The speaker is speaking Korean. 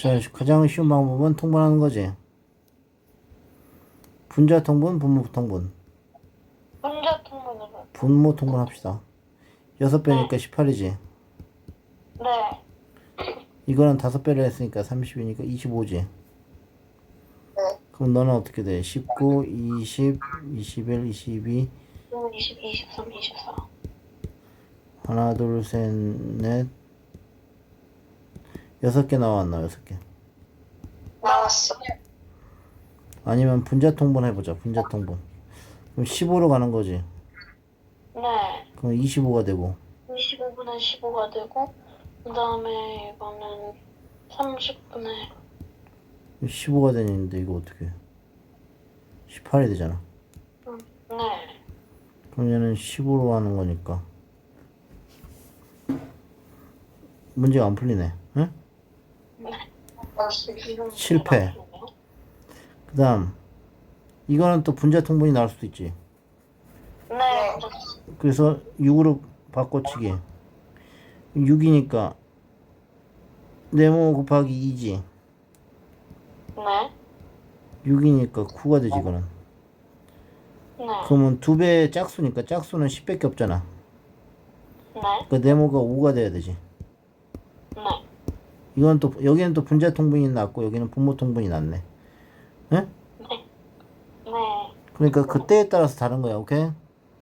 자, 가장 쉬운 방법은 통분하는 거지. 분자 통분, 분모 통분. 혼자 통분으로. 분모 통분 합시다. 6배니까 18이지. 네. 이거는 5배를 했으니까 30이니까 25지. 네. 그럼 너는 어떻게 돼? 19, 20, 21, 22, 20, 23, 24. 하나, 둘, 셋, 넷. 여섯 개 나왔나, 여섯 개. 나왔어. 아니면 분자 통분 해보자, 분자 통분. 그럼 15로 가는 거지. 네. 그럼 25가 되고. 25분에 15가 되고, 그 다음에 이거는 30분에 15가 되는데 이거 어떻게 18이 되잖아 네. 그럼 얘는 15로 하는 거니까 문제가 안 풀리네 응? 실패. 그 다음 이거는 또 분자 통분이 나올 수도 있지 네. 그래서 6으로 바꿔치기 6이니까 네모 곱하기 2지 네. 6이니까 9가 되지 이거는 네. 그러면 두 배 짝수니까 짝수는 10밖에 없잖아 네. 그 네모가 5가 돼야 되지 네. 이건 또 여기는 또 분자 통분이 났고 여기는 분모 통분이 났네. 예? 네. 네. 그러니까 그때에 따라서 다른 거야. 오케이?